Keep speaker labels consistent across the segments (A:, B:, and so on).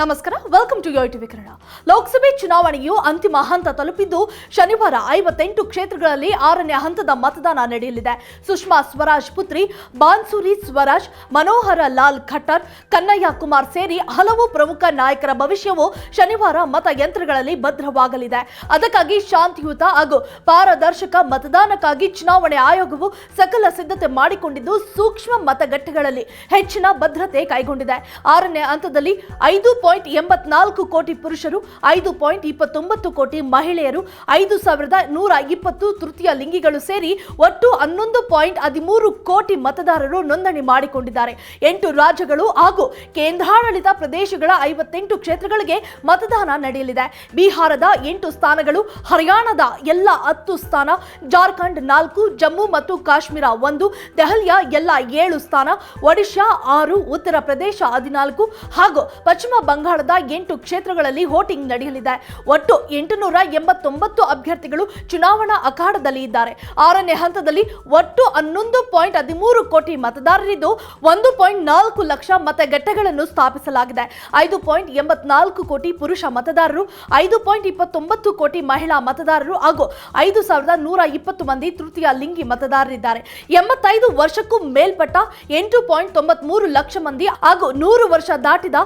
A: ನಮಸ್ಕಾರ welcome to ಯೋಟಿ Vikarna ಲೋಕಸಭೆ ಚುನಾವಣೆಯು ಅಂತಿಮ ಹಂತ ತಲುಪಿದ್ದು, ಶನಿವಾರ ಐವತ್ತೆಂಟು ಕ್ಷೇತ್ರಗಳಲ್ಲಿ ಆರನೇ ಹಂತದ ಮತದಾನ ನಡೆಯಲಿದೆ. ಸುಷ್ಮಾ ಸ್ವರಾಜ್ ಪುತ್ರಿ, ಬಾನ್ಸುರಿ ಸ್ವರಾಜ್, ಮನೋಹರ ಲಾಲ್ ಖಟ್ಟರ್, ಕನ್ನಯ್ಯ ಕುಮಾರ್ ಸೇರಿ ಹಲವು ಪ್ರಮುಖ ನಾಯಕರ ಭವಿಷ್ಯವು ಶನಿವಾರ ಮತಯಂತ್ರಗಳಲ್ಲಿ ಭದ್ರವಾಗಲಿದೆ. ಅದಕ್ಕಾಗಿ ಶಾಂತಿಯುತ ಹಾಗೂ ಪಾರದರ್ಶಕ ಮತದಾನಕ್ಕಾಗಿ ಚುನಾವಣೆ ಆಯೋಗವು ಸಕಲ ಸಿದ್ಧತೆ ಮಾಡಿಕೊಂಡಿದ್ದು, ಸೂಕ್ಷ್ಮ ಮತಗಟ್ಟೆಗಳಲ್ಲಿ ಹೆಚ್ಚಿನ ಭದ್ರತೆ ಕೈಗೊಂಡಿದೆ. ಆರನೇ ಹಂತದಲ್ಲಿ ಐದು ಪಾಯಿಂಟ್ ಎಂಬತ್ನಾಲ್ಕು ಕೋಟಿ ಪುರುಷರು, ಐದು ಪಾಯಿಂಟ್ ಇಪ್ಪತ್ತೊಂಬತ್ತು ಕೋಟಿ ಮಹಿಳೆಯರು, ಐದು ಸಾವಿರದ ನೂರ ಇಪ್ಪತ್ತು ತೃತೀಯ ಲಿಂಗಿಗಳು ಸೇರಿ ಒಟ್ಟು ಹನ್ನೊಂದು ಪಾಯಿಂಟ್ ಹದಿಮೂರು ಕೋಟಿ ಮತದಾರರು ನೋಂದಣಿ ಮಾಡಿಕೊಂಡಿದ್ದಾರೆ. ಎಂಟು ರಾಜ್ಯಗಳು ಹಾಗೂ ಕೇಂದ್ರಾಡಳಿತ ಪ್ರದೇಶಗಳ ಐವತ್ತೆಂಟು ಕ್ಷೇತ್ರಗಳಿಗೆ ಮತದಾನ ನಡೆಯಲಿದೆ. ಬಿಹಾರದ ಎಂಟು ಸ್ಥಾನಗಳು, ಹರಿಯಾಣದ ಎಲ್ಲ ಹತ್ತು ಸ್ಥಾನ, ಜಾರ್ಖಂಡ್ ನಾಲ್ಕು, ಜಮ್ಮು ಮತ್ತು ಕಾಶ್ಮೀರ ಒಂದು, ದೆಹಲಿಯ ಎಲ್ಲ ಏಳು ಸ್ಥಾನ, ಒಡಿಶಾ ಆರು, ಉತ್ತರ ಪ್ರದೇಶ ಹದಿನಾಲ್ಕು ಹಾಗೂ ಪಶ್ಚಿಮ ಬಂಗಾಳದ ಎಂಟು ಕ್ಷೇತ್ರಗಳಲ್ಲಿ ವೋಟಿಂಗ್ ನಡೆಯಲಿದೆ. ಒಟ್ಟು ಎಂಟುನೂರ ಎಂಬತ್ತೊಂಬತ್ತು ಅಭ್ಯರ್ಥಿಗಳು ಚುನಾವಣಾ ಅಖಾಡದಲ್ಲಿ ಇದ್ದಾರೆ. ಆರನೇ ಹಂತದಲ್ಲಿ ಒಟ್ಟು ಹನ್ನೊಂದು ಪಾಯಿಂಟ್ ಹದಿಮೂರು ಕೋಟಿ ಮತದಾರರಿದ್ದು ಒಂದು ಪಾಯಿಂಟ್ ನಾಲ್ಕು ಲಕ್ಷ ಮತಗಟ್ಟೆಗಳನ್ನು ಸ್ಥಾಪಿಸಲಾಗಿದೆ. ಐದು ಪಾಯಿಂಟ್ ಎಂಬತ್ನಾಲ್ಕು ಕೋಟಿ ಪುರುಷ ಮತದಾರರು, ಐದು ಪಾಯಿಂಟ್ ಇಪ್ಪತ್ತೊಂಬತ್ತು ಕೋಟಿ ಮಹಿಳಾ ಮತದಾರರು ಹಾಗೂ ಐದು ಸಾವಿರದ ನೂರ ಇಪ್ಪತ್ತು ಮಂದಿ ತೃತೀಯ ಲಿಂಗಿ ಮತದಾರರಿದ್ದಾರೆ. ಎಂಬತ್ತೈದು ವರ್ಷಕ್ಕೂ ಮೇಲ್ಪಟ್ಟ ಎಂಟು ಪಾಯಿಂಟ್ ತೊಂಬತ್ಮೂರು ಲಕ್ಷ ಮಂದಿ ಹಾಗೂ ನೂರು ವರ್ಷ ದಾಟಿದ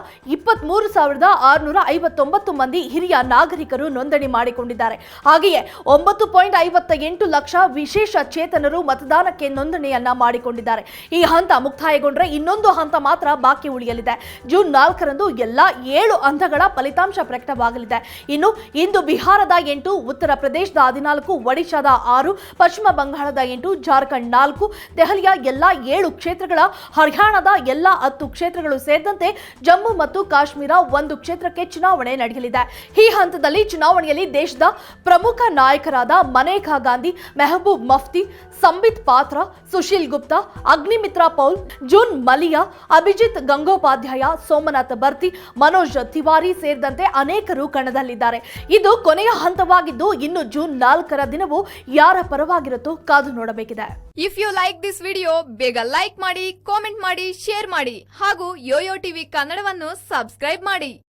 A: ಇಪ್ಪತ್ಮೂರು ಸಾವಿರದ ಆರುನೂರ ಐವತ್ತೊಂಬತ್ತು ಮಂದಿ ಹಿರಿಯ ನಾಗರಿಕರು ನೋಂದಣಿ ಮಾಡಿಕೊಂಡಿದ್ದಾರೆ. ಹಾಗೆಯೇ ಒಂಬತ್ತು ಪಾಯಿಂಟ್ ಐವತ್ತ ಎಂಟು ಲಕ್ಷ ವಿಶೇಷ ಚೇತನರು ಮತದಾನಕ್ಕೆ ನೋಂದಣಿಯನ್ನ ಮಾಡಿಕೊಂಡಿದ್ದಾರೆ. ಈ ಹಂತ ಮುಕ್ತಾಯಗೊಂಡ್ರೆ ಇನ್ನೊಂದು ಹಂತ ಮಾತ್ರ ಬಾಕಿ ಉಳಿಯಲಿದೆ. ಜೂನ್ ನಾಲ್ಕರಂದು ಎಲ್ಲಾ ಏಳು ಹಂತಗಳ ಫಲಿತಾಂಶ ಪ್ರಕಟವಾಗಲಿದೆ. ಇನ್ನು ಇಂದು ಬಿಹಾರದ ಎಂಟು, ಉತ್ತರ ಪ್ರದೇಶದ ಹದಿನಾಲ್ಕು, ಒಡಿಶಾದ ಆರು, ಪಶ್ಚಿಮ ಬಂಗಾಳದ ಎಂಟು, ಜಾರ್ಖಂಡ್ ನಾಲ್ಕು, ದೆಹಲಿಯ ಎಲ್ಲಾ ಏಳು ಕ್ಷೇತ್ರಗಳ, ಹರಿಯಾಣದ ಎಲ್ಲಾ ಹತ್ತು ಕ್ಷೇತ್ರಗಳು ಸೇರಿದಂತೆ ಜಮ್ಮು ಮತ್ತು ಕಾಶ್ಮೀರ ಒಂದು ಕ್ಷೇತ್ರಕ್ಕೆ ಚುನಾವಣೆ ನಡೆಯಲಿದೆ. ಈ ಹಂತದಲ್ಲಿ ಚುನಾವಣೆಯಲ್ಲಿ ದೇಶದ ಪ್ರಮುಖ ನಾಯಕರಾದ ಮನೇಕಾ ಗಾಂಧಿ ಮೆಹಬೂಬ್ ಮಫ್ತಿ ಸಂಬಿತ್ ಪಾತ್ರ, ಸುಶೀಲ್ ಗುಪ್ತಾ, ಅಗ್ನಿಮಿತ್ರಾ ಪೌಲ್, ಜೂನ್ ಮಲಿಯಾ, ಅಭಿಜಿತ್ ಗಂಗೋಪಾಧ್ಯಾಯ, ಸೋಮನಾಥ ಬರ್ತಿ, ಮನೋಜ್ ತಿವಾರಿ ಸೇರಿದಂತೆ ಅನೇಕರು ಕಣದಲ್ಲಿದ್ದಾರೆ. ಇದು ಕೊನೆಯ ಹಂತವಾಗಿದ್ದು, ಇನ್ನು ಜೂನ್ ನಾಲ್ಕರ ದಿನವೂ ಯಾರ ಪರವಾಗಿರುತ್ತೋ ಕಾದು ನೋಡಬೇಕಿದೆ.
B: If you like this video ಬೇಗ ಲೈಕ್ ಮಾಡಿ ಕಾಮೆಂಟ್ ಮಾಡಿ ಶೇರ್ ಮಾಡಿ, ಹಾಗೂ ಯೋಯೋ ಟಿವಿ ಕನ್ನಡವನ್ನು ಸಬ್ಸ್ಕ್ರೈಬ್ ಮಾಡಿ.